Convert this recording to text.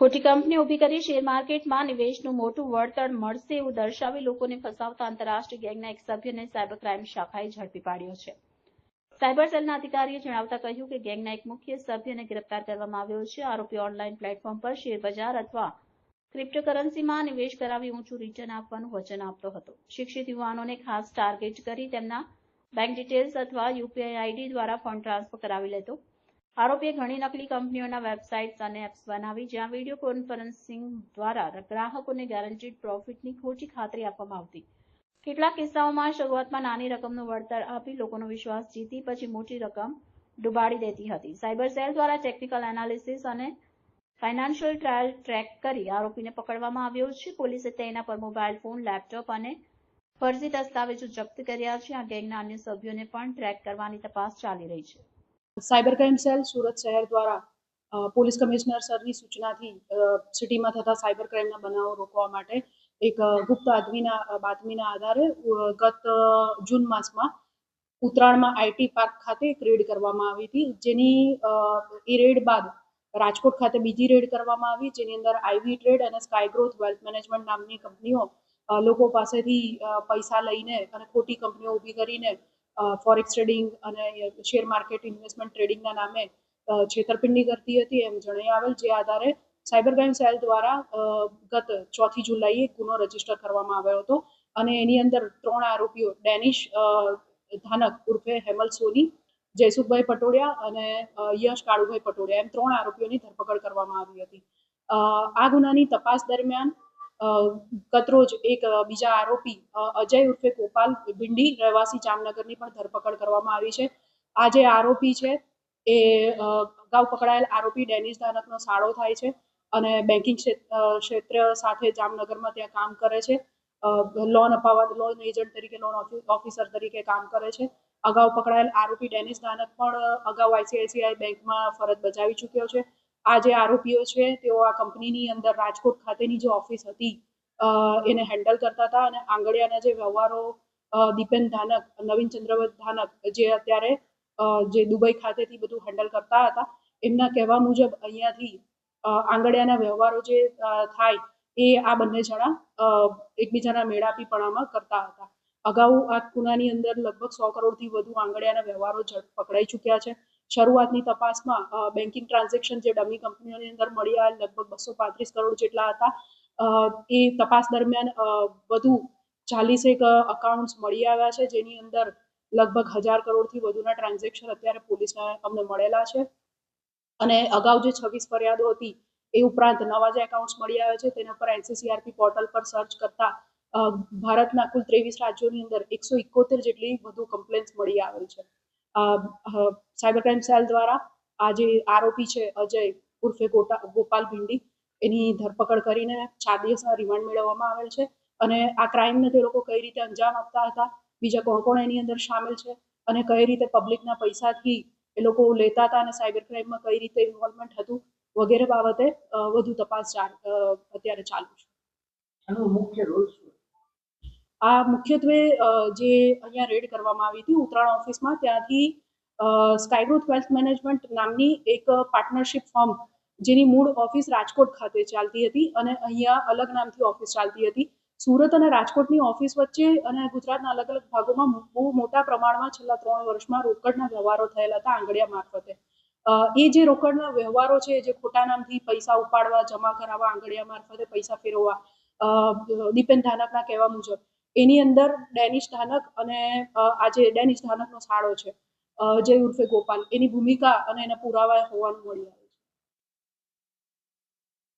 ખોટી કંપની ઊભી કરી શેર માર્કેટમાં નિવેશનું મોટું વળતર મળશે એવું દર્શાવી લોકોને ફસાવતા આંતરરાષ્ટ્રીય ગેંગના એક સભ્યને સાયબર ક્રાઇમ શાખાએ ઝડપી પાડ્યો છે. સાયબર સેલના અધિકારીએ જણાવતા કહ્યું કે ગેંગના એક મુખ્ય સભ્યને ગ્રેપ્તાર કરવામાં આવ્યો છે. આરોપી ઓનલાઈન પ્લેટફોર્મ પર શેર બજાર અથવા ક્રિપ્ટોકરન્સીમાં નિવેશ કરાવી ઊંચું રિટર્ન આપવાનું વચન આપતો હતો. શિક્ષિત યુવાનોને ખાસ ટાર્ગેટ કરી તેમના બેંક ડિટેલ્સ અથવા યુપીઆઈ આઈડી દ્વારા ફંડ ટ્રાન્સફર કરાવી લેતો આરોપીએ ઘણી નકલી કંપનીઓના વેબસાઇટ્સ અને એપ્સ બનાવી, જ્યાં વીડિયો કોન્ફરન્સિંગ દ્વારા ગ્રાહકોને ગેરંટીડ પ્રોફિટની ખોટી ખાતરી આપવામાં આવતી. કેટલાક કિસ્સાઓમાં શરૂઆતમાં નાની રકમનું વળતર આપી લોકોનો વિશ્વાસ જીતી, પછી મોટી રકમ ડુબાડી દેતી હતી. સાયબર સેલ દ્વારા ટેકનિકલ એનાલિસિસ અને ફાઇનાન્શિયલ ટ્રાયલ ટ્રેક કરી આરોપીને પકડવામાં આવ્યો છે. પોલીસે તેના પર મોબાઈલ ફોન, લેપટોપ અને ફરજી દસ્તાવેજો જપ્ત કર્યા છે. આ ગેંગના અન્ય સભ્યોને પણ ટ્રેક કરવાની તપાસ ચાલી રહી છે. સાયબર ક્રાઇમ સેલ સુરત શહેર દ્વારા પોલીસ કમિશનર સરની સૂચનાથી સિટીમાં થતા સાયબર ક્રાઇમના બનાવો રોકવા માટે એક ગુપ્ત આદમીના બાતમીના આધારે ગત જૂન માસમાં ઉત્તરાયણમાં આઈટી પાર્ક ખાતે એક રેડ કરવામાં આવી હતી, જેની એ રેડ બાદ રાજકોટ ખાતે બીજી રેડ કરવામાં આવી, જેની અંદર આઈવી ટ્રેડ અને સ્કાય ગ્રોથ વેલ્થ મેનેજમેન્ટ નામની કંપનીઓ લોકો પાસેથી પૈસા લઈને અને ખોટી કંપનીઓ ઊભી કરીને ફોરેક્સ ટ્રેડિંગ અને શેર માર્કેટ ઇન્વેસ્ટમેન્ટ ટ્રેડિંગના નામે છેતરપિંડી કરતી હતી એમ જણાઈ આવેલ, જે આધારે સાયબર ક્રાઇમ સેલ દ્વારા ગત ચોથી જુલાઈએ ગુનો રજિસ્ટર કરવામાં આવ્યો હતો અને એની અંદર ત્રણ આરોપીઓ ડેનિશ ધાનક ઉર્ફે હેમલ સોની, જયસુખભાઈ પટોડિયા અને યશ કાળુભાઈ પટોડિયા એમ ત્રણ આરોપીઓની ધરપકડ કરવામાં આવી હતી. આ ગુનાની તપાસ દરમિયાન ગતરોજ એક બીજા આરોપી અજય ઉર્ફે ગોપાલ ભિંડી રહેવાસી જામનગરની પણ ધરપકડ કરવામાં આવી છે. આ જે આરોપી છે, એ અગાઉ પકડાયેલ આરોપી ડેનિસ ધાનકનો સાળો થાય છે અને બેન્કિંગ ક્ષેત્ર સાથે જામનગરમાં ત્યાં કામ કરે છે. લોન અપાવવા, લોન એજન્ટ તરીકે, લોન ઓફિસર તરીકે કામ કરે છે. અગાઉ પકડાયેલ આરોપી ડેનિસ ધાનક પણ, અગાઉ આઈસીઆઈસીઆઈ બેંકમાં ફરજ બજાવી ચૂક્યો છે. આ જે આરોપીઓ છે, તેઓ આ કંપનીની અંદર રાજકોટ ખાતેની જે ઓફિસ હતી એને હેન્ડલ કરતા હતા અને આંગળિયાના જે વ્યવહારો દીપેન ધાનક, નવીન ચંદ્રવત ધાનક જે અત્યારે જે દુબઈ ખાતેથી બધું હેન્ડલ કરતા હતા, એમના કહેવા મુજબ અહીંયાથી આંગળિયાના વ્યવહારો જે થાય એ આ બંને જણા એકબીજાના મેળાપીપણામાં કરતા હતા. અગાઉ આ ગુનાની અંદર લગભગ સો કરોડથી વધુ આંગળિયાના વ્યવહારો પકડાઈ ચૂક્યા છે. શરૂઆતની તપાસમાં બેન્કિંગ ટ્રાન્ઝેક્શન જે ડમી કંપનીઓની અંદર મળી આવેલ લગભગ બસો પાંત્રીસ કરોડ જેટલા હતા એ તપાસ દરમિયાન વધુ ચાલીસેક અકાઉન્ટ્સ મળી આવ્યા છે, જેની અંદર લગભગ હજાર કરોડથી વધુના ટ્રાન્ઝેક્શન અત્યારે પોલીસને અમને મળેલા છે. અને અગાઉ જે છવ્વીસ ફરિયાદો હતી, એ ઉપરાંત નવા જે એકાઉન્ટ્સ મળી આવ્યા છે, તેના પર એનસીસીઆરપી પોર્ટલ પર સર્ચ કરતા ભારતના કુલ ત્રેવીસ રાજ્યોની અંદર એકસો ઇકોતેર જેટલી વધુ કમ્પ્લેન્ટ્સ મળી આવેલ છે. સાયબર ક્રાઇમ સેલ દ્વારા આ જે આરોપી છે, અજય ઉર્ફે ગોટા, ગોપાલ ભીંડી, એની ધરપકડ કરીને ચાર દિવસના રિમાન્ડ મેળવવામાં આવેલ છે. અને આ ક્રાઇમને તે લોકો કઈ રીતે અંજામ આપતા હતા, બીજા કોણ કોણ એની અંદર સામેલ છે, અને કઈ રીતે પબ્લિકના પૈસાથી એ લોકો લેતા હતા અને સાયબર ક્રાઇમમાં કઈ રીતે ઇન્વોલ્વમેન્ટ હતું, વગેરે બાબતે વધુ તપાસ અત્યારે ચાલુ છે. આનો મુખ્ય રોલ આ મુખ્યત્વે જે અહીંયા રેડ કરવામાં આવી હતી ઉત્તરાયણ ઓફિસમાં, ત્યાંથી સ્કાયગ્રોથ વેલ્થ મેનેજમેન્ટ નામની એક પાર્ટનરશિપ ફર્મ જેની મૂળ ઓફિસ રાજકોટ ખાતે ચાલતી હતી અને અહીંયા અલગ નામથી ઓફિસ ચાલતી હતી. સુરત અને રાજકોટની ઓફિસ વચ્ચે અને ગુજરાતના અલગ અલગ ભાગોમાં બહુ મોટા પ્રમાણમાં છેલ્લા ત્રણ વર્ષમાં રોકડના વ્યવહારો થયેલા હતા આંગળિયા મારફતે. એ જે રોકડના વ્યવહારો છે, જે ખોટા નામથી પૈસા ઉપાડવા, જમા કરાવવા, આંગળિયા મારફતે પૈસા ફેરવવા દીપેન ધાનકના કહેવા મુજબ એની અંદર ડેનિશ ધાનક અને આજે જે ડેનિશ ધાનકનો સાળો છે જય ઉર્ફે ગોપાલ. એની ભૂમિકા અને એના પુરાવા હોવાનું મળી આવ્યું